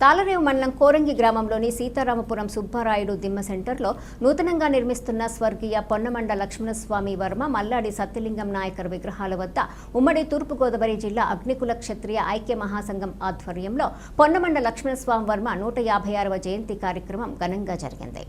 తాళరేవు మండలం కోరంగి గ్రామంలోని సీతారామపురం సుబ్బారాయుడు దిమ్మ సెంటర్లో నూతనంగా నిర్మిస్తున్న స్వర్గీయ పొన్నమండ లక్ష్మణస్వామి వర్మ మల్లాడి సత్యలింగం నాయకర్ విగ్రహాల వద్ద ఉమ్మడి తూర్పుగోదావరి జిల్లా అగ్నికుల క్షత్రియ ఐక్య మహాసంఘం ఆధ్వర్యంలో పొన్నమండ లక్ష్మణస్వామి వర్మ నూట యాభై ఆరవ జయంతి కార్యక్రమం ఘనంగా జరిగింది.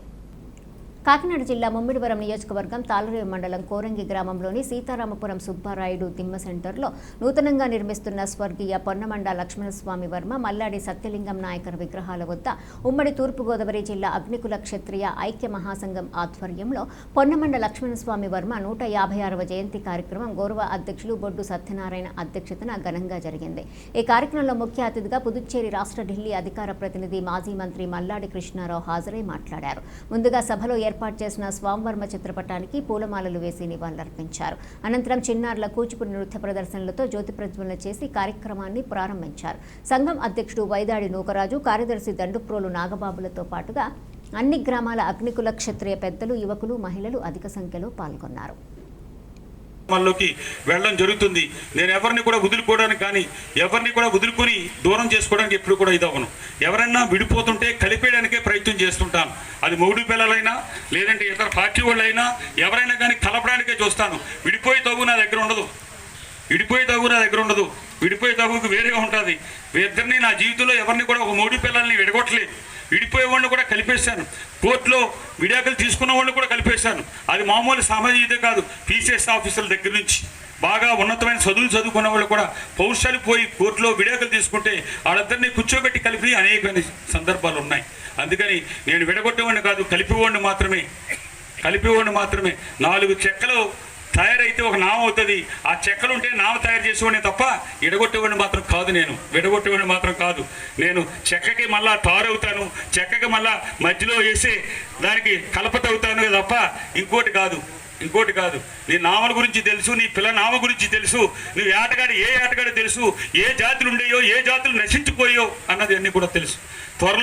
కాకినాడ జిల్లా ముమ్మిడివరం నియోజకవర్గం తాళరేవు మండలం కోరంగి గ్రామంలోని సీతారామపురం సుబ్బారాయుడు దిమ్మ సెంటర్లో నూతనంగా నిర్మిస్తున్న స్వర్గీయ పొన్నమండ లక్ష్మణస్వామి వర్మ మల్లాడి సత్యలింగం నాయకర్ విగ్రహాల వద్ద ఉమ్మడి తూర్పుగోదావరి జిల్లా అగ్నికుల క్షత్రియ ఐక్య మహాసంఘం ఆధ్వర్యంలో పొన్నమండ లక్ష్మణస్వామి వర్మ నూట యాభై ఆరవ జయంతి కార్యక్రమం గౌరవ అధ్యక్షులు బొడ్డు సత్యనారాయణ అధ్యక్షతన ఘనంగా జరిగింది. ఈ కార్యక్రమంలో ముఖ్య అతిథిగా పుదుచ్చేరి రాష్ట్ర ఢిల్లీ అధికార ప్రతినిధి మాజీ మంత్రి మల్లాడి కృష్ణారావు హాజరై మాట్లాడారు. ముందుగా సభలో ఏర్పాటు చేసిన స్వామివర్మ చిత్రపటానికి పూలమాలలు వేసి నివాళులర్పించారు. అనంతరం చిన్నారుల కూచిపూడి నృత్య ప్రదర్శనలతో జ్యోతి ప్రజ్వలన చేసి కార్యక్రమాన్ని ప్రారంభించారు. సంఘం అధ్యక్షుడు వైదాడి నూకరాజు కార్యదర్శి దండుప్రోలు నాగబాబులతో పాటుగా అన్ని గ్రామాల అగ్నికుల క్షత్రియ పెద్దలు యువకులు మహిళలు అధిక సంఖ్యలో పాల్గొన్నారు. గ్రామాల్లోకి వెళ్ళడం జరుగుతుంది. నేను ఎవరిని కూడా వదులుకోవడానికి కానీ ఎవరిని కూడా వదులుకొని దూరం చేసుకోవడానికి ఎప్పుడు కూడా ఇదవ్వను ఎవరన్నా విడిపోతుంటే కలిపేయడానికే ప్రయత్నం చేస్తుంటాను. అది మొగుడు పిల్లలైనా లేదంటే ఇతర పార్టీ వాళ్ళైనా ఎవరైనా కానీ కలపడానికే చూస్తాను. విడిపోయే తగు నా దగ్గర ఉండదు. విడిపోయే తగు నా దగ్గర ఉండదు. విడిపోయే తగుకు వేరేగా ఉంటుంది. ఇద్దరిని నా జీవితంలో ఎవరిని కూడా ఒక మోడీ పిల్లల్ని విడగొట్టలేదు. విడిపోయే వాడిని కూడా కలిపేశాను. కోర్టులో విడాకులు తీసుకున్న వాళ్ళని కూడా కలిపేశాను. అది మామూలు సామాజిక కాదు పీసీఎస్ ఆఫీసుల దగ్గర నుంచి. బాగా ఉన్నతమైన చదువులు చదువుకున్న వాళ్ళు కూడా పౌరుషాలు పోయి కోర్టులో విడాకులు తీసుకుంటే వాళ్ళందరినీ కూర్చోబెట్టి కలిపి అనేకమైన సందర్భాలు ఉన్నాయి. అందుకని నేను విడగొట్టేవాడిని కాదు కలిపేవాడిని మాత్రమే. కలిపేవాడిని మాత్రమే. నాలుగు చెక్కలు తయారైతే ఒక నామ అవుతుంది. ఆ చెక్కలు ఉంటే నామ తయారు చేసేవాడిని తప్ప ఎడగొట్టేవాడిని మాత్రం కాదు నేను. విడగొట్టేవాడిని మాత్రం కాదు. నేను చెక్కకి మళ్ళా తారవుతాను. చెక్కకి మళ్ళా మధ్యలో వేసి దానికి కలపతవుతాను తప్ప ఇంకోటి కాదు. ఇంకోటి కాదు. నీ నామల గురించి తెలుసు నీ పిల్ల నామ గురించి తెలుసు నువ్వు ఆటగాడు ఏ ఆటగాడో తెలుసు ఏ జాతులు ఉండేయో ఏ జాతులు నశించిపోయో అన్నది అన్నీ కూడా తెలుసు. త్వరలో